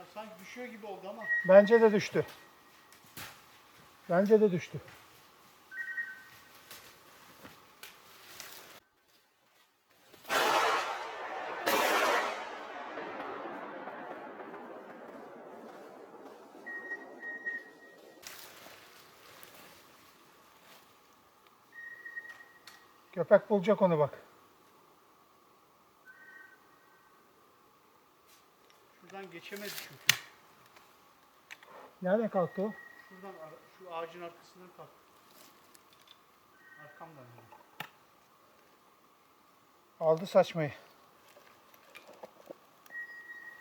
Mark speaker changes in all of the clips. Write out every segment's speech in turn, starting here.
Speaker 1: Ya sanki düşüyor gibi oldu ama.
Speaker 2: Bence de düştü. Bence de düştü. Köpek bulacak onu bak.
Speaker 1: Şuradan geçemedi çünkü.
Speaker 2: Nereden kalktı o?
Speaker 1: Şuradan şu ağacın arkasından kalk. Arkamdan.
Speaker 2: Aldı saçmayı.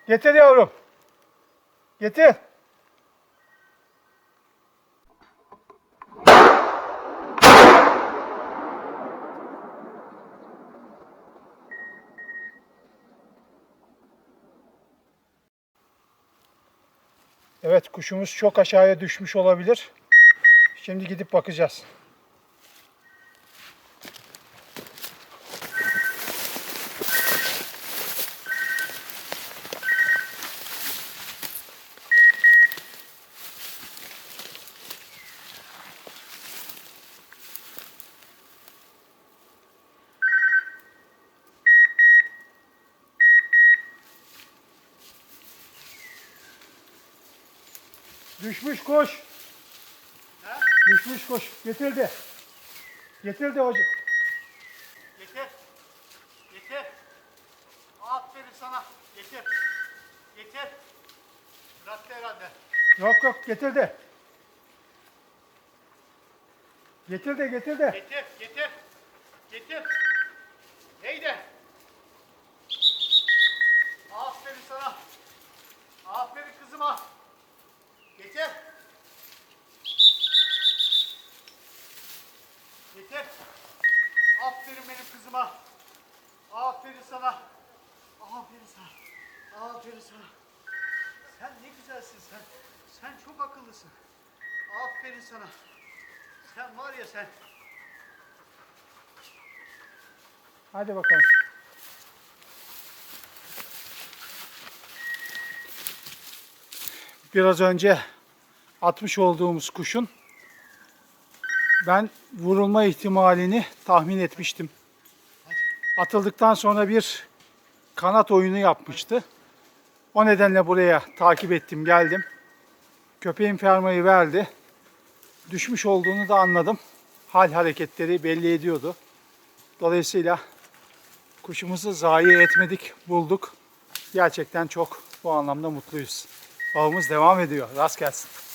Speaker 2: Getir yavrum. Getir. Evet kuşumuz çok aşağıya düşmüş olabilir. Şimdi gidip bakacağız. Düşmüş koş.
Speaker 1: Ha?
Speaker 2: Düşmüş koş. Getirdi. Getirdi hocam.
Speaker 1: Getir. Getir. Aferin sana. Getir. Getir. Bıraktı herhalde.
Speaker 2: Yok yok getirdi. Getirdi getirdi.
Speaker 1: Getir. Getir. Getir. Neydi? Aferin sana. Aferin kızıma. Getir. Getir. Aferin benim kızıma. Aferin sana. Aferin sana. Aferin sana. Sen ne güzelsin sen. Sen çok akıllısın. Aferin sana. Sen var ya sen.
Speaker 2: Hadi bakalım. Biraz önce atmış olduğumuz kuşun ben vurulma ihtimalini tahmin etmiştim. Atıldıktan sonra bir kanat oyunu yapmıştı. O nedenle buraya takip ettim, geldim. Köpeğin fermayı verdi. Düşmüş olduğunu da anladım. Hal hareketleri belli ediyordu. Dolayısıyla kuşumuzu zayi etmedik, bulduk. Gerçekten çok bu anlamda mutluyuz. Avımız devam ediyor. Rast gelsin.